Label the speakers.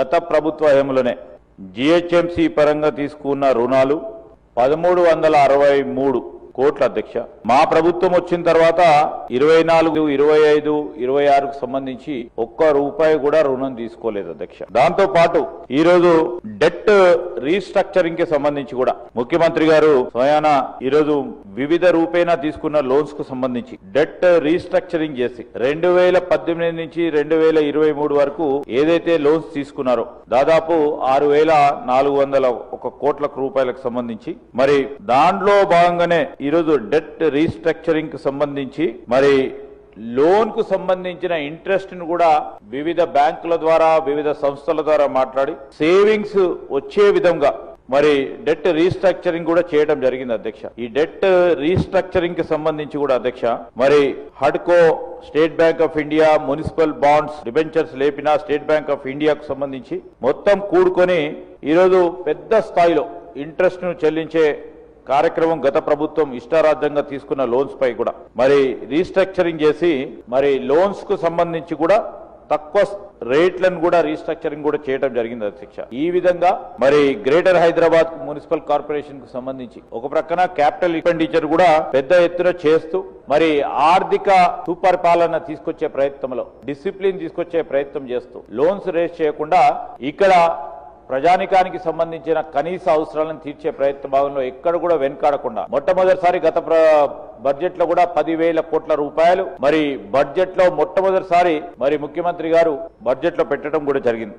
Speaker 1: గత ప్రభుత్వ హయంలోనే జిహెచ్ఎంసీ పరంగా తీసుకున్న రుణాలు పదమూడు వందల అరవై మూడు కోట్ల అధ్యక్ష. మా ప్రభుత్వం వచ్చిన తర్వాత ఇరవై నాలుగు ఇరవై ఐదు ఇరవై ఆరుకు సంబంధించి ఒక్క రూపాయి కూడా రుణం తీసుకోలేదు అధ్యక్ష. దాంతో పాటు ఈరోజు డెట్ రీస్ట్రక్చరింగ్కి సంబంధించి కూడా. ముఖ్యమంత్రి గారు స్వయాన ఈరోజు వివిధ రూపేణా తీసుకున్న లోన్స్కు సంబంధించి డెట్ రీస్ట్రక్చరింగ్ చేసి రెండు వేల పద్దెనిమిది నుంచి రెండు వేల ఇరవై మూడు వరకు ఏదైతే లోన్స్ తీసుకున్నారో దాదాపు ఆరు వేల నాలుగు వందల ఒక కోట్ల రూపాయలకు సంబంధించి మరి దాంట్లో భాగంగానే ఈరోజు డెట్ రీస్ట్రక్చరింగ్కు సంబంధించి మరి లోన్కు సంబంధించిన ఇంట్రెస్ట్ను కూడా వివిధ బ్యాంకుల ద్వారా వివిధ సంస్థల ద్వారా మాట్లాడి సేవింగ్స్ వచ్చే విధంగా మరి డెట్ రీస్ట్రక్చరింగ్ కూడా చేయడం జరిగింది అధ్యక్ష. ఈ డెట్ రీస్ట్రక్చరింగ్కి సంబంధించి కూడా అధ్యక్ష మరి హడ్కో State Bank of India municipal bonds debentures లేపిన స్టేట్ బ్యాంక్ ఆఫ్ ఇండియాకు సంబంధించి మొత్తం కూడుకొని ఈరోజు పెద్ద స్థాయిలో ఇంట్రెస్ట్ను చెల్లించే కార్యక్రమం గత ప్రభుత్వం ఇష్టారాజ్యంగా తీసుకున్న లోన్స్ పై కూడా. మరి రీస్ట్రక్చరింగ్ చేసి మరి లోన్స్కు సంబంధించి కూడా తక్కువ రేట్లను కూడా రీస్ట్రక్చరింగ్ కూడా చేయడం జరిగింది అధ్యక్ష. ఈ విధంగా మరి గ్రేటర్ హైదరాబాద్ మున్సిపల్ కార్పొరేషన్కు సంబంధించి ఒక ప్రక్కన క్యాపిటల్ ఎక్స్పెండిచర్ కూడా పెద్ద ఎత్తున చేస్తూ మరి ఆర్థిక సుపరిపాలన తీసుకొచ్చే ప్రయత్నంలో డిసిప్లిన్ తీసుకొచ్చే ప్రయత్నం చేస్తూ లోన్స్ రేస్ చేయకుండా ఇక్కడ ప్రజానికానికి సంబంధించిన కనీస అవసరాలను తీర్చే ప్రయత్న భాగంలో ఎక్కడ కూడా వెనుకాడకుండా మొట్టమొదటిసారి గత బడ్జెట్లో కూడా పదివేల కోట్ల రూపాయలు మరి బడ్జెట్లో మొట్టమొదటిసారి మరి ముఖ్యమంత్రి గారు బడ్జెట్లో పెట్టడం కూడా జరిగింది.